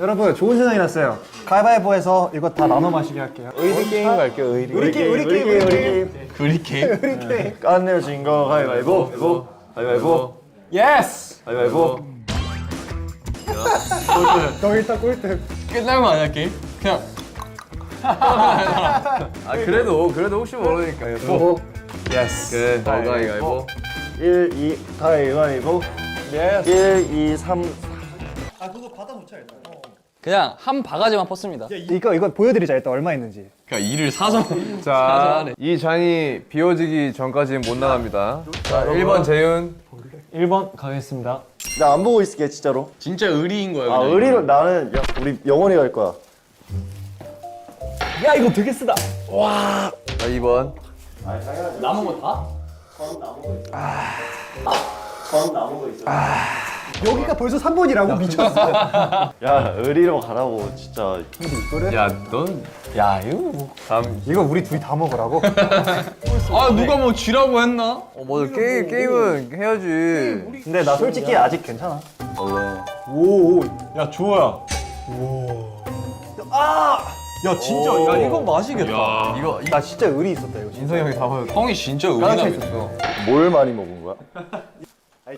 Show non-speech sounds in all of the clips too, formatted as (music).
여러분 좋은 생각이 났어요. 가위바위보해서 이거 다 나눠 마시게 할게요. 의리 게임 갈게요. 의리. 우리 게임, 우리 게임, 우리 게임. 의리 게임. 우리 게임. 안 내어 진 거 가위바위보 가위바위보 가위바위보 예스. 가위바위보 너 일단 꼴등. 끝나면 아니야 게임? 그냥 (laughs) 아 그래도 그래도 혹시 모르니까 보 예스 그래 가위가위보 1, 2 가위바위보 예스. 1, 2, 3 아 그거 받아 놓자 일단. 그냥 한 바가지만 펐습니다. 이거 이거 보여드리자 일단 얼마 있는지. 그냥 일을 사서 자, (laughs) 이 잔이 비워지기 전까지는 못 나갑니다. 자, 1번 재윤. 1번 가겠습니다. 나 안 보고 있을게 진짜로 진짜 의리인 거예요. 아 그냥. 의리로 나는 야, 우리 영원히 갈 거야 야 이거 되게 쓰다. 자, 2번. 남은 거 다? 여기가 벌써 3번이라고 미쳤어. (laughs) 야 의리로 가라고 진짜 야, 넌 야 이거 뭐. 다음. 이거 우리 둘이 다 먹으라고? (laughs) 아 누가 뭐 쥐라고 했나? 어, 맞아. 게임, 게임은 해야지. 근데 나 솔직히 아직 괜찮아 오. 야 주호야. 야 진짜 야 이거 맛이겠다. 이거, 이나 진짜 의리 있었다 이거. 인성이 형이 다 보여. 형이 진짜. 있었어. 뭘 많이 먹은 거야? (laughs)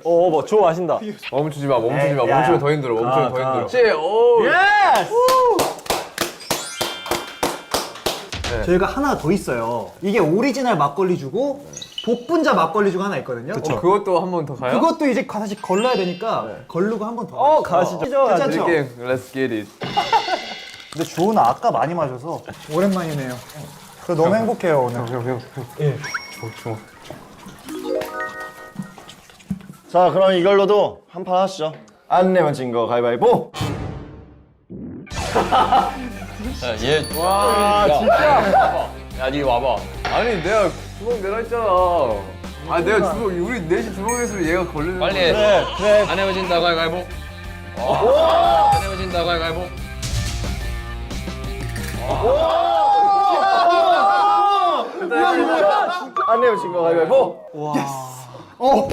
어, 뭐 주호 마신다. 멈추지 마, 멈추지 마. 야, 멈추면 야. 더 힘들어. 멈추면 가, 더 가. 힘들어. 씨, 오. 저희가 하나 더 있어요. 이게 오리지널 막걸리 주고 복분자 막걸리 주고 하나 있거든요. 어, 그것도 한 번 더 가요? 그것도 이제 다시 걸러야 되니까 걸르고 한 번 더. 어 가시죠. 괜찮죠? 게임, let's get it. (laughs) 근데 주호는 아까 많이 마셔서 오랜만이네요. 저 너무 행복해요 오늘. 자 그럼 이걸로도 한 판 하시죠 안 내면 진거 가위바위보 (laughs) 야, 얘. 와 진짜. 야, 니 와봐. 아니, 내가 주먹 내가 했잖아. 아, 내가 주먹, 우리 넷이 주먹했으면 얘가 걸리는 빨리. 해. 그래, 그래. 안 헤어진다, 가위바위보. 안 헤어진다, 가위바위보. 안 내면 진거 가위바위보 어.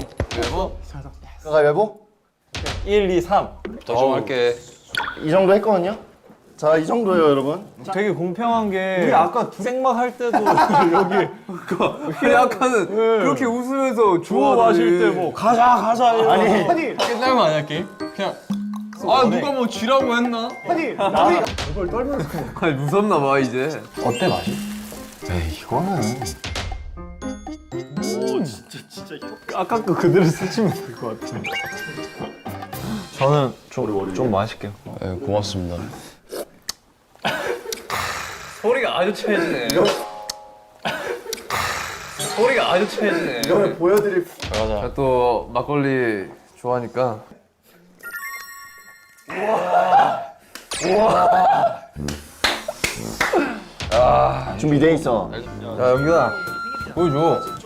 가위바위보 1, 2, 3. 더 좀 할게. 이 정도 했거든요? 자 이 정도예요 여러분. 되게 공평한 게 우리 아까 두 생막 할 때도 (laughs) 여기 근데 아까는 그렇게 웃으면서 주호 마실 때 뭐 가자 가자 이러고. 아니. 아니. 끝나면 아니야 게임? 그냥 아 누가 뭐 쥐라고 했나? 아니 우리 이걸 떨면서 아니, 무섭나 봐, 이제. 어때 맛이? 에이 이거는 아까 거 그대로 쓰시면 될 것 같아요. 저는 좀, 좀 마실게요. 네, 고맙습니다. 소리가 아주 최해지네. 소리가 아주 최해지네. 이걸 보여드릴. 자, 또 막걸리 좋아하니까. 준비돼 있어 자, 영균아. 보여줘.